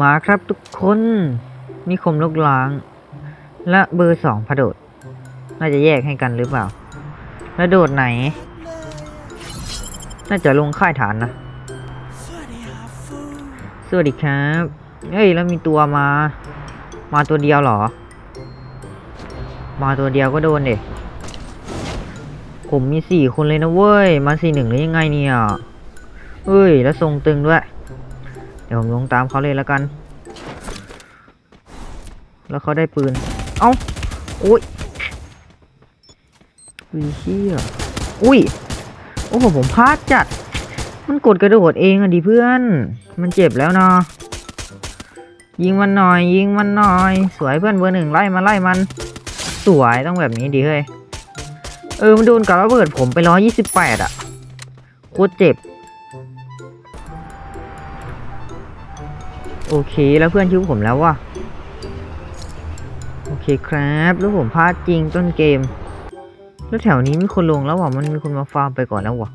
มาครับทุกคน นิคมลกล้าง และเบอร์สองพระโดด น่าจะแยกให้กันหรือเปล่า แล้วโดดไหน น่าจะลงค่ายฐานนะ สวัสดีครับ เฮ้ย แล้วมีตัวมา มาตัวเดียวเหรอ มาตัวเดียวก็โดนเด็ผมมีสี่คนเลยนะเว้ย มาสี่หนึ่งหรือยังไงเนี่ย เฮ้ย แล้วทรงตึงด้วย เดี๋ยวผมลงตามเขาเลยแล้วกัน แล้วเขาได้ปืน เอ้าอุ้ยอุ้ยเชี่ยอุ้ย โอ้โหผมพลาดจัด มันกดกระโดดเองอะดิเพื่อน มันเจ็บแล้วเนาะยิงมันหน่อย ยิงมันหน่อย สวยเพื่อนเบอร์หนึ่งไล่มาไล่มัน สวยต้องแบบนี้ดิเฮ้ย เออมันโดนกับระเบิดผมไปร้อยยี่สิบแปดอะโคตรเจ็บ โอเคแล้วเพื่อนชุบผมแล้วว่ะโอเคครับแล้วผมพลาดจริงต้นเกม แล้วแถวนี้มีคนลงแล้วว่ะมันมีคนมาฟาร์มไปก่อนแล้วว่ะ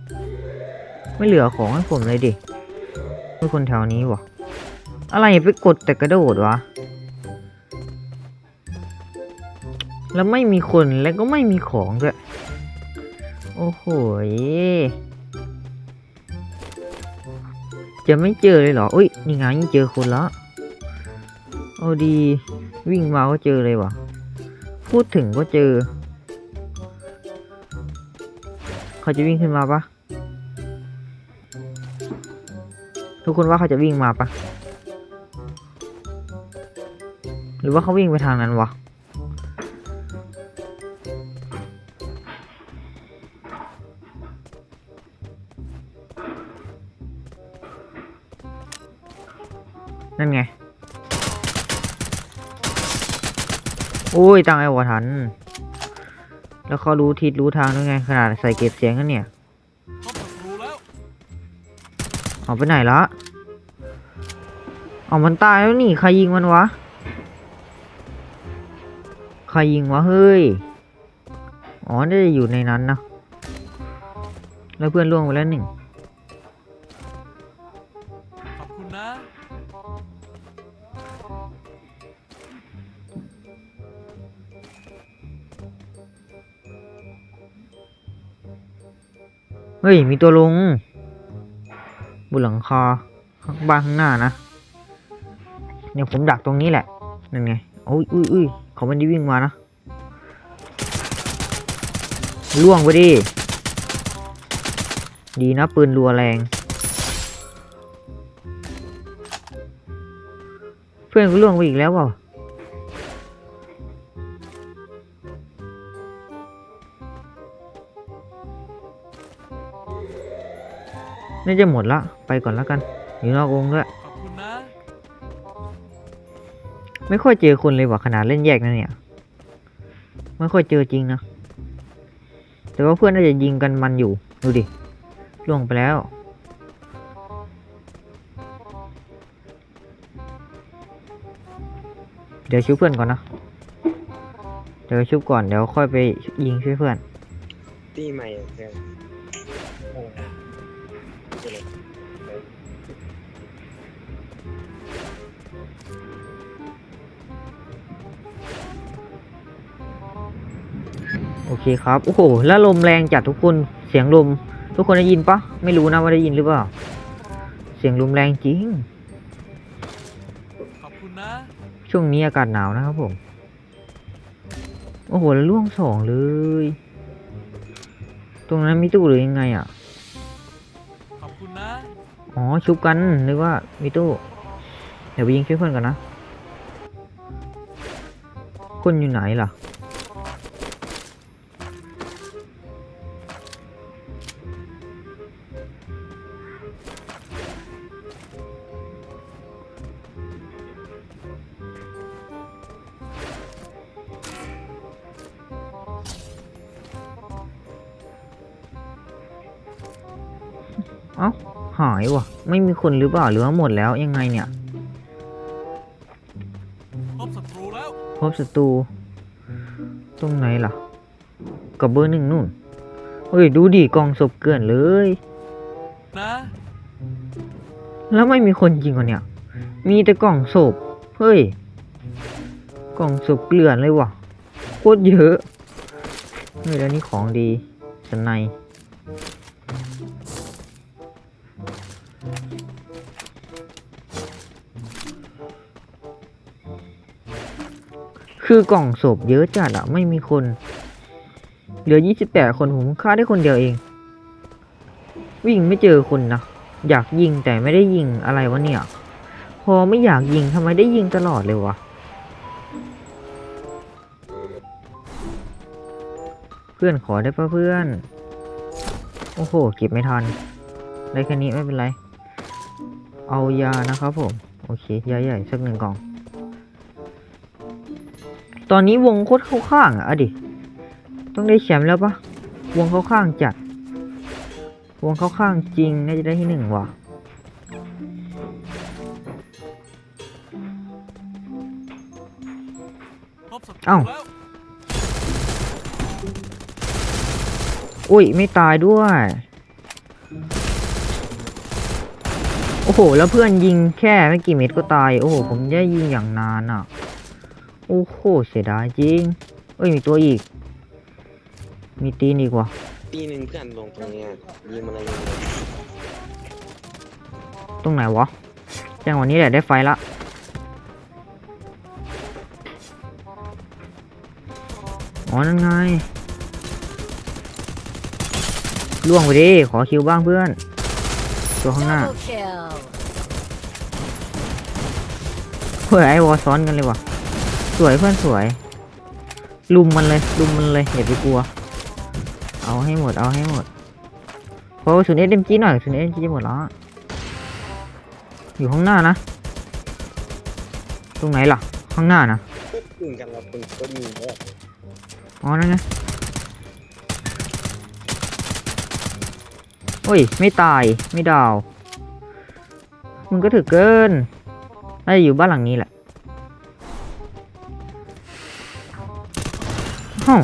ไม่เหลือของให้ผมเลยดิมีคนแถวนี้ว่ะ อะไรไปกดแต่กระโดดวะแล้วไม่มีคนแล้วก็ไม่มีของด้วย โอ้โหย จะไม่เจอเลยเหรออุ้ยนี่ไงเจอคนละโอ้ดี วิ่งมาก็เจอเลยวะพูดถึงก็เจอ เขาจะวิ่งขึ้นมาปะทุกคนว่าเขาจะวิ่งมาปะหรือว่าเขาวิ่งไปทางนั้นวะ อ้ยตังไอ้วะทัน แล้วเขารู้ทิศรู้ทางด้วยไงขนาดใส่เก็บเสียงกันเนี่ยพบศัตรูแล้วเอาไปไหนละเอามันตายแล้วนี่ใครยิงมันวะ ใครยิงวะเฮ้ย อ๋อน่าจะอยู่ในนั้นนะ แล้วเพื่อนล่วงไปแล้วหนึ่ง เฮ้ย มีตัวลงบนหลังคาข้างบ้านข้างหน้านะเนี่ยผมดักตรงนี้แหละนั่นไงโอ้ยอุ้ยอุ้ยเขาไม่ได้วิ่งมานะล่วงไปดิดีนะปืนรัวแรง เพื่อนก็ล่วงไปอีกแล้วเปล่า น่าจะหมดละ ไปก่อนแล้วกัน อยู่นอกวงด้วย ขอบคุณนะ ไม่ค่อยเจอคนเลยว่ะขนาดเล่นแยกนะเนี่ย ไม่ค่อยเจอจริงนะ แต่ว่าเพื่อนน่าจะยิงกันมันอยู่ ดูดิ ล่วงไปแล้ว เดี๋ยวชุบเพื่อนก่อนนะ เดี๋ยวชุบก่อน เดี๋ยวค่อยไปยิงช่วยเพื่อน ตีใหม่อะเพื่อน โอเคครับ โอ้โห แล้วลมแรงจัดทุกคน เสียงลม ทุกคนได้ยินปะ ไม่รู้นะว่าได้ยินหรือเปล่า เสียงลมแรงจริง ขอบคุณนะ ช่วงนี้อากาศหนาวนะครับผม โอ้โห แล้วล่วงสองเลย ตรงนั้นมีตู้หรือยังไงอะขอบคุณนะ อ๋อชุบกันนึกว่ามีตู้ เดี๋ยวไปยิงช่วยเพื่อนกันนะคนอยู่ไหนล่ะ หายว่ะ ไม่มีคนหรือเปล่าหรือว่าหมดแล้วยังไงเนี่ยพบศัตรูแล้วพบศัตรูตรงไหนล่ะ กับเบอร์หนึ่งนู่นเฮ้ยดูดิกองศพเกลื่อนเลยนะแล้วไม่มีคนยิงวะเนี่ย มีแต่กล่องศพเฮ้ยกล่องศพเกลื่อนเลยว่ะโคตรเยอะเฮ้ยแล้วนี่ของดีสไน คือกล่องศพเยอะจัดอะไม่มีคน เหลือ 28 คนผมฆ่าได้คนเดียวเอง วิ่งไม่เจอคนนะ อยากยิงแต่ไม่ได้ยิงอะไรวะเนี่ย พอไม่อยากยิงทำไมได้ยิงตลอดเลยวะ เพื่อนขอได้ปะเพื่อน โอ้โห เก็บไม่ทัน ได้แค่นี้ไม่เป็นไร เอายานะครับผม โอเค ยาใหญ่สักหนึ่งกล่อง ตอนนี้วงโคตรเข้าข้างอะอดิ ต้องได้แชมป์แล้วปะวงเข้าข้างจัด วงเข้าข้างจริงน่าจะได้ที่หนึ่งว่ะเอ้าอุ้ย ไม่ตายด้วย โอ้โห แล้วเพื่อนยิงแค่ไม่กี่เม็ดก็ตาย โอ้โห ผมได้ยิงอย่างนานอะ โอ้โหเสียดายจริง เอ้ยมีตัวอีก มีตีนอีกว่ะตีหนึ่งเพื่อนลงตรงเนี้ยยิงมาเลยยิงมาเลยตรงไหนวะแจ้งวันนี้แหละได้ไฟละอ๋อนั่นไงล่วงไปดิขอคิวบ้างเพื่อน ตัวข้างหน้า Double kill. เพื่อไอ้วอซ้อนกันเลยวะส วยเพื่อนสวย ลุมมันเลย ลุมมันเลยอย่าไปกลัว เอาให้หมดเอาให้หมดเพราะว่าศูนย์เอ็มจีหน่อยศูนย์เอ็มจีหมดแล้วอยู่ข้างหน้านะ ตรงไหนล่ะ ข้างหน้านะก็ยิงกันเราเป็นก็ยิงแล้วอ๋อนั่นไงโอ้ย ไม่ตายไม่ดาว มึงก็ถือเกินน่าจะอยู่บ้านหลังนี้แหละ ฮ้า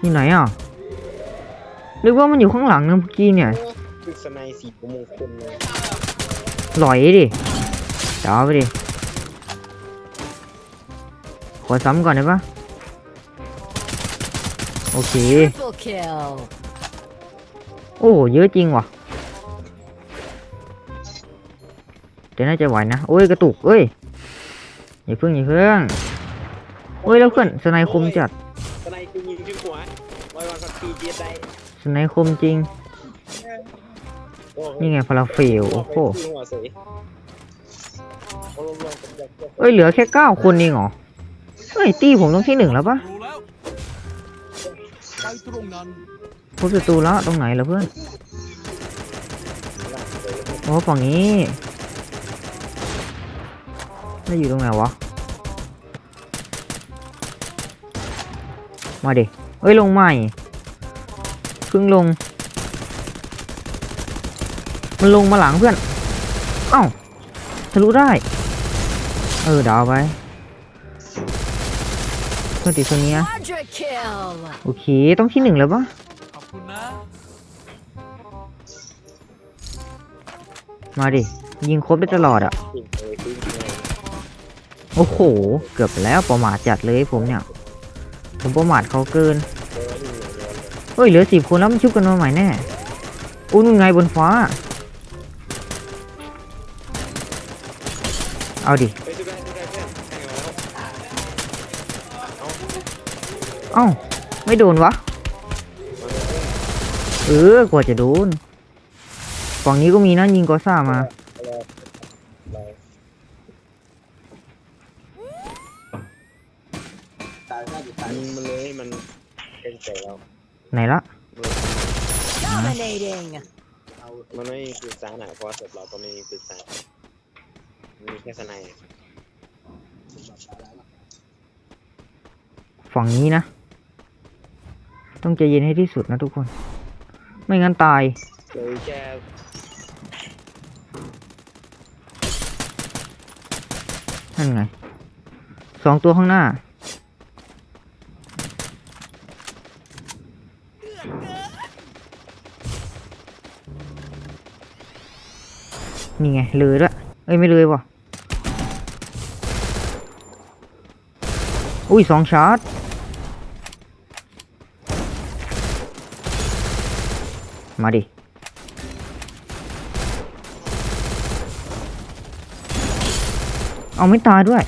อยู่ไหนอะหรือว่ามันอยู่ข้างหลังนะเมื่อกี้เนี่ยคือสไนด์สีมงคลเลยหลอยดิเดี๋ยวเอาไปดิ ขอซ้ำก่อนได้ปะโอเค Triple kill. โอ้เยอะจริงว่ะแต่น่าจะไหวนะ โอ้ย กระตุกเอ้ย อย่าเพิ่งอย่าเพิ่ง โอ้ยแล้วเพื่อนสไนคมจัดสไนด์คือยิงขึ้นหัวไว้วันกับปีเจียดได้สไนคมจริงโอ้โหนี่ไงพาราฟิลโอ้โหขึ้นหัวเสยเอาลงๆเป็นแบบเอ้ยเหลือแค่เก้าคนเองเหรอเฮ้ยตีผมต้องที่หนึ่งแล้วปะรู้แล้วไปตรงนั้นพบศัตรูแล้วตรงไหนล่ะเพื่อนโอ้ฝั่งนี้น่าอยู่ตรงไหนวะ มาดิเอ้ยลงใหม่เพิ่งลง มันลงมาหลังเพื่อน เอ้าทะลุได้ เออเดาวไปเพื่อนติดคนเนี้ยโอเค ต้องที่หนึ่งแล้วปะมาดิ ยิงครบได้ตลอดอะโอ้โห เกือบแล้วประมาทจัดเลยผมเนี่ย ผมประมาทเขาเกิน เฮ้ยเหลือสิบคนแล้วมันชุบกันมาใหม่แน่อุ้นู่นไงบนฟ้า เอาดิเพื่อนแข่งมาแล้วเอ้า ไม่โดนวะ เออกว่าจะโดน ฝั่งนี้ก็มีนะยิงกอซ่ามา ไหนละ Dominating. มันไม่มีปรึกษาไหนเพราะว่าเสร็จเราก็ไม่มีปรึกษามีแค่สไนด์ฝั่งนี้นะ ต้องใจเย็นให้ที่สุดนะทุกคน ไม่งั้นตาย เลยแค่นั่นไง สองตัวข้างหน้า นี่ไงเลยด้วยเอ้ยไม่เลยว่ะอุ้ยสองชาร์จมาดิเอาไม่ตายด้วย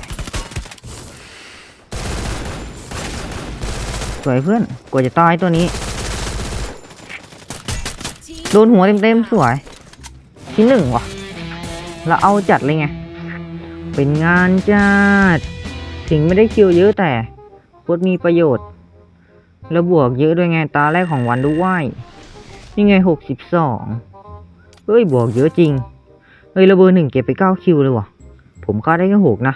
สวยเพื่อนกว่าจะตายตัวนี้ โดนหัวเต็มๆสวย ที่หนึ่งว่ะแล้วเอาจัดเลยไง เป็นงานจัด ถึงไม่ได้คิวเยอะแต่โคตรมีประโยชน์ แล้วบวกเยอะด้วยไงตาแรกของวันด้วยนี่ไงหกสิบสองเฮ้ยบวกเยอะจริง เฮ้ยระเบอร์หนึ่งเก็บไปเก้าคิวเลยว่ะ ผมฆ่าได้แค่หกนะ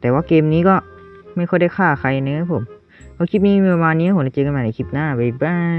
แต่ว่าเกมนี้ก็ไม่ค่อยได้ฆ่าใครเนื้อะผมเอาคลิปนี้ประมาณนี้ผมจะเจอกันใหม่ในคลิปหน้า บ๊ายบาย